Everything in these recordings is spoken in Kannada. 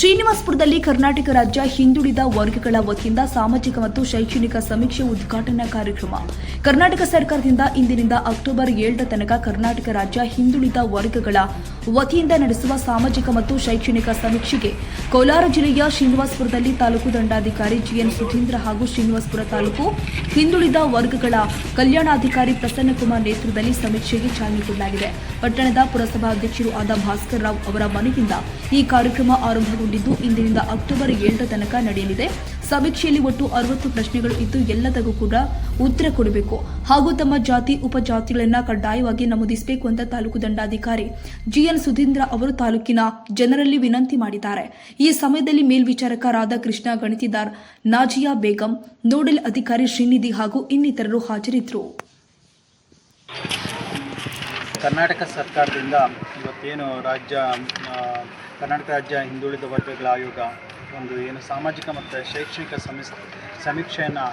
ಶ್ರೀನಿವಾಸಪುರದಲ್ಲಿ ಕರ್ನಾಟಕ ರಾಜ್ಯ ಹಿಂದುಳಿದ ವರ್ಗಗಳ ವತಿಯಿಂದ ಸಾಮಾಜಿಕ ಮತ್ತು ಶೈಕ್ಷಣಿಕ ಸಮೀಕ್ಷೆ ಉದ್ಘಾಟನಾ ಕಾರ್ಯಕ್ರಮ. ಕರ್ನಾಟಕ ಸರ್ಕಾರದಿಂದ ಇಂದಿನಿಂದ ಅಕ್ಟೋಬರ್ ಏಳರ ತನಕ ಕರ್ನಾಟಕ ರಾಜ್ಯ ಹಿಂದುಳಿದ ವರ್ಗಗಳ ವತಿಯಿಂದ ನಡೆಸುವ ಸಾಮಾಜಿಕ ಮತ್ತು ಶೈಕ್ಷಣಿಕ ಸಮೀಕ್ಷೆಗೆ ಕೋಲಾರ ಜಿಲ್ಲೆಯ ಶ್ರೀನಿವಾಸಪುರದಲ್ಲಿ ತಾಲೂಕು ದಂಡಾಧಿಕಾರಿ ಜಿಎನ್ ಸುಧೀಂದ್ರ ಹಾಗೂ ಶ್ರೀನಿವಾಸಪುರ ತಾಲೂಕು ಹಿಂದುಳಿದ ವರ್ಗಗಳ ಕಲ್ಯಾಣಾಧಿಕಾರಿ ಪ್ರಸನ್ನಕುಮಾರ್ ನೇತೃತ್ವದಲ್ಲಿ ಸಮೀಕ್ಷೆಗೆ ಚಾಲನೆ ಕೊಡಲಾಗಿದೆ ಪಟ್ಟಣದ ಪುರಸಭಾ ಅಧ್ಯಕ್ಷರು ಆದ ಭಾಸ್ಕರ್ ರಾವ್ ಅವರ ಮನೆಯಿಂದ ಈ ಕಾರ್ಯಕ್ರಮ ಆರಂಭಗೊಂಡಿದ್ದು ಇಂದಿನಿಂದ ಅಕ್ಟೋಬರ್ ಏಳರ ತನಕ ನಡೆಯಲಿದೆ. ಸಮೀಕ್ಷೆಯಲ್ಲಿ ಒಟ್ಟು ಅರವತ್ತು ಪ್ರಶ್ನೆಗಳು ಇದ್ದು, ಎಲ್ಲದಕ್ಕೂ ಕೂಡ ಉತ್ತರ ಕೊಡಬೇಕು. ಹಾಗೂ ತಮ್ಮ ಜಾತಿ, ಉಪಜಾತಿಗಳನ್ನ ಕಡ್ಡಾಯವಾಗಿ ನಮೂದಿಸಬೇಕು ಅಂತ ತಾಲೂಕು ದಂಡಾಧಿಕಾರಿ ಜಿಎನ್ ಸುಧೀಂದ್ರ ಅವರು ತಾಲೂಕಿನ ಜನರಲ್ಲಿ ವಿನಂತಿ ಮಾಡಿದ್ದಾರೆ. ಈ ಸಮಯದಲ್ಲಿ ಮೇಲ್ವಿಚಾರಕ ರಾಧಾಕೃಷ್ಣ ಗಣಿತಿದಾರ್ ನಾಜಿಯಾ ಬೇಗಂ, ನೋಡೆಲ್ ಅಧಿಕಾರಿ ಶ್ರೀನಿಧಿ ಹಾಗೂ ಇನ್ನಿತರರು ಹಾಜರಿದ್ದರು. ಕರ್ನಾಟಕ ಸರ್ಕಾರದಿಂದ ಇವತ್ತೇನು ರಾಜ್ಯ ಕರ್ನಾಟಕ ರಾಜ್ಯ ಹಿಂದುಳಿದ ವರ್ಗಗಳ ಆಯೋಗ ಒಂದು ಏನು ಸಾಮಾಜಿಕ ಮತ್ತು ಶೈಕ್ಷಣಿಕ ಸಮೀಸ್, ಸಮೀಕ್ಷೆಯನ್ನು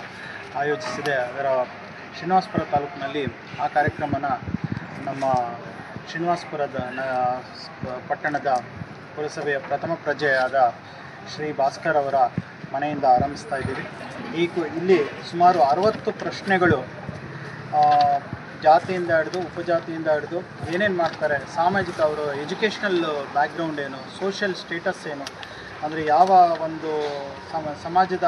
ಆಯೋಜಿಸಿದೆ. ಅದರ ಶ್ರೀನಿವಾಸಪುರ ತಾಲೂಕಿನಲ್ಲಿ ಆ ಕಾರ್ಯಕ್ರಮನ ನಮ್ಮ ಶ್ರೀನಿವಾಸಪುರದ ಪಟ್ಟಣದ ಪುರಸಭೆಯ ಪ್ರಥಮ ಪ್ರಜೆಯಾದ ಶ್ರೀ ಭಾಸ್ಕರ್ ಅವರ ಮನೆಯಿಂದ ಆರಂಭಿಸ್ತಾ ಇದ್ದೀವಿ. ಈ ಇಲ್ಲಿ ಸುಮಾರು ಅರವತ್ತು ಪ್ರಶ್ನೆಗಳು ಜಾತಿಯಿಂದ ಹಿಡಿದು, ಉಪಜಾತಿಯಿಂದ ಹಿಡಿದು ಏನೇನು ಮಾಡ್ತಾರೆ? ಸಾಮಾಜಿಕ ಅವರು ಎಜುಕೇಷ್ನಲ್ ಬ್ಯಾಕ್ಗ್ರೌಂಡ್ ಏನು ಸೋಷಿಯಲ್ ಸ್ಟೇಟಸ್ ಏನು, ಅಂದರೆ ಯಾವ ಒಂದು ಸಮ, ಸಮಾಜದ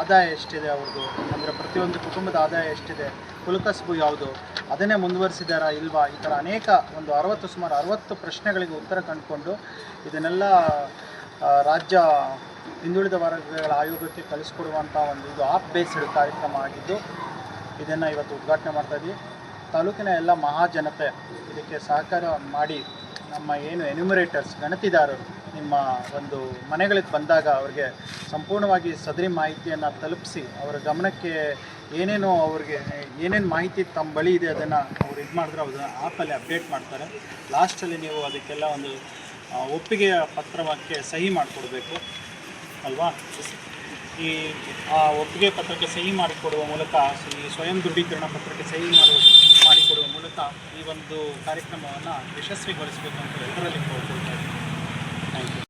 ಆದಾಯ ಎಷ್ಟಿದೆ ಅವ್ರದ್ದು ಅಂದರೆ ಪ್ರತಿಯೊಂದು ಕುಟುಂಬದ ಆದಾಯ ಎಷ್ಟಿದೆ? ಕುಲಕಸಬು ಯಾವುದು? ಅದನ್ನೇ ಮುಂದುವರಿಸಿದಾರಾ ಇಲ್ವಾ? ಈ ಥರ ಅನೇಕ ಒಂದು ಅರವತ್ತು, ಸುಮಾರು ಅರವತ್ತು ಪ್ರಶ್ನೆಗಳಿಗೆ ಉತ್ತರ ಕಂಡುಕೊಂಡು ಇದನ್ನೆಲ್ಲ ರಾಜ್ಯ ಹಿಂದುಳಿದ ವರ್ಗಗಳ ಆಯೋಗಕ್ಕೆ ಕಳಿಸ್ಕೊಡುವಂಥ ಒಂದು ಇದು ಆಪ್ ಬೇಸ್ಡ್ ಕಾರ್ಯಕ್ರಮ ಆಗಿದ್ದು ಇದನ್ನು ಇವತ್ತು ಉದ್ಘಾಟನೆ ಮಾಡ್ತಾ ಇದ್ವಿ. ತಾಲೂಕಿನ ಎಲ್ಲ ಮಹಾಜನತೆ ಇದಕ್ಕೆ ಸಹಕಾರ ಮಾಡಿ ನಮ್ಮ ಏನು ಎನ್ಯುಮರೇಟರ್ಸ್ ಗಣತಿದಾರರು ನಿಮ್ಮ ಒಂದು ಮನೆಗಳಿಗೆ ಬಂದಾಗ ಅವ್ರಿಗೆ ಸಂಪೂರ್ಣವಾಗಿ ಸದರಿ ಮಾಹಿತಿಯನ್ನು ತಲುಪಿಸಿ ಅವರ ಗಮನಕ್ಕೆ ಏನೇನು ಅವ್ರಿಗೆ ಏನೇನು ಮಾಹಿತಿ ತಮ್ಮ ಬಳಿ ಇದೆ ಅದನ್ನು ಅವ್ರು ಇದು ಮಾಡಿದ್ರೆ ಅದನ್ನು ಆ್ಯಪಲ್ಲಿ ಅಪ್ಡೇಟ್ ಮಾಡ್ತಾರೆ. ಲಾಸ್ಟಲ್ಲಿ ನೀವು ಅದಕ್ಕೆಲ್ಲ ಒಂದು ಒಪ್ಪಿಗೆಯ ಪತ್ರಕ್ಕೆ ಸಹಿ ಮಾಡಿಕೊಡ್ಬೇಕು. ಅಲ್ವಾ? ಈ ಒಪ್ಪಿಗೆ ಪತ್ರಕ್ಕೆ ಸಹಿ ಮಾಡಿಕೊಡುವ ಮೂಲಕ, ಈ ಸ್ವಯಂ ದೃಢೀಕರಣ ಪತ್ರಕ್ಕೆ ಸಹಿ ಮಾಡುವ, ಮಾಡಿಕೊಡುವ ಮೂಲಕ ಈ ಒಂದು ಕಾರ್ಯಕ್ರಮವನ್ನು ಯಶಸ್ವಿಗೊಳಿಸಬೇಕು ಅಂತ ಎಲ್ಲರಲ್ಲಿ ಕೋರ್ಕೊಳ್ತಾ ಇದ್ದೀನಿ. Thank you